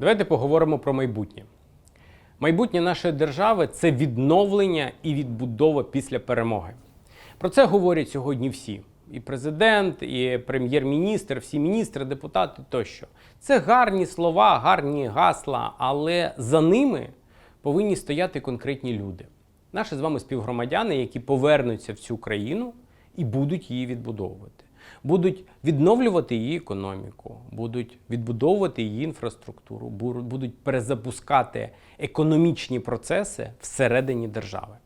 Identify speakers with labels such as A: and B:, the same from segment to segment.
A: Давайте поговоримо про майбутнє. Майбутнє нашої держави це відновлення і відбудова після перемоги. Про це говорять сьогодні всі: і президент, і прем'єр-міністр, всі міністри, депутати тощо. Це гарні слова, гарні гасла, але за ними повинні стояти конкретні люди. Наші з вами співгромадяни, які повернуться в цю країну і будуть її відбудовувати. Будуть відновлювати її економіку, будуть відбудовувати її інфраструктуру, будуть перезапускати економічні процеси всередині держави.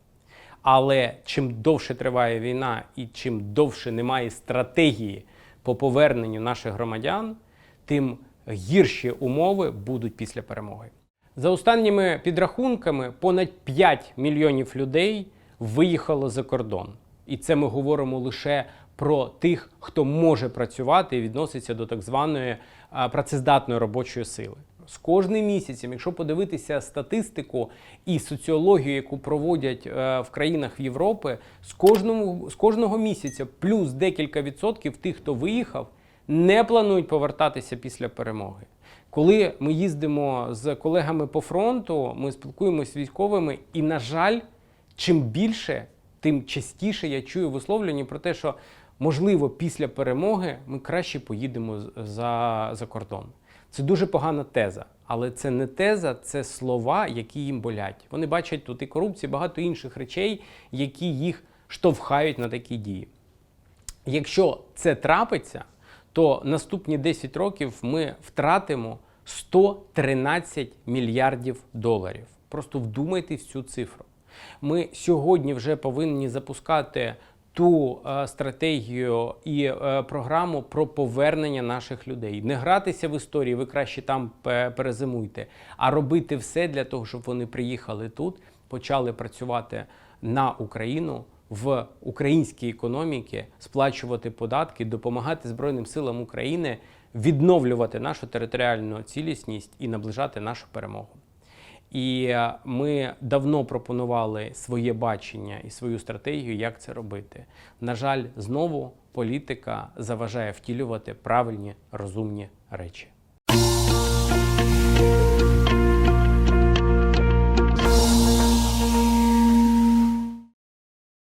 A: Але чим довше триває війна і чим довше немає стратегії по поверненню наших громадян, тим гірші умови будуть після перемоги. За останніми підрахунками, понад 5 мільйонів людей виїхало за кордон. І це ми говоримо лише про тих, хто може працювати і відноситься до так званої працездатної робочої сили. З кожним місяцем, якщо подивитися статистику і соціологію, яку проводять е, в країнах Європи, з кожного, з кожного місяця плюс декілька відсотків тих, хто виїхав, не планують повертатися після перемоги. Коли ми їздимо з колегами по фронту, ми спілкуємося з військовими, і, на жаль, чим більше, тим частіше я чую висловлення про те, що можливо після перемоги ми краще поїдемо за, за кордон. Це дуже погана теза, але це не теза, це слова, які їм болять. Вони бачать тут і корупцію, багато інших речей, які їх штовхають на такі дії. Якщо це трапиться, то наступні 10 років ми втратимо 113 мільярдів доларів. Просто вдумайтесь в цю цифру. Ми сьогодні вже повинні запускати ту е, стратегію і е, програму про повернення наших людей. Не гратися в історії, ви краще там перезимуйте, а робити все для того, щоб вони приїхали тут, почали працювати на Україну в українській економіці, сплачувати податки, допомагати Збройним силам України відновлювати нашу територіальну цілісність і наближати нашу перемогу. І ми давно пропонували своє бачення і свою стратегію, як це робити. На жаль, знову політика заважає втілювати правильні розумні речі.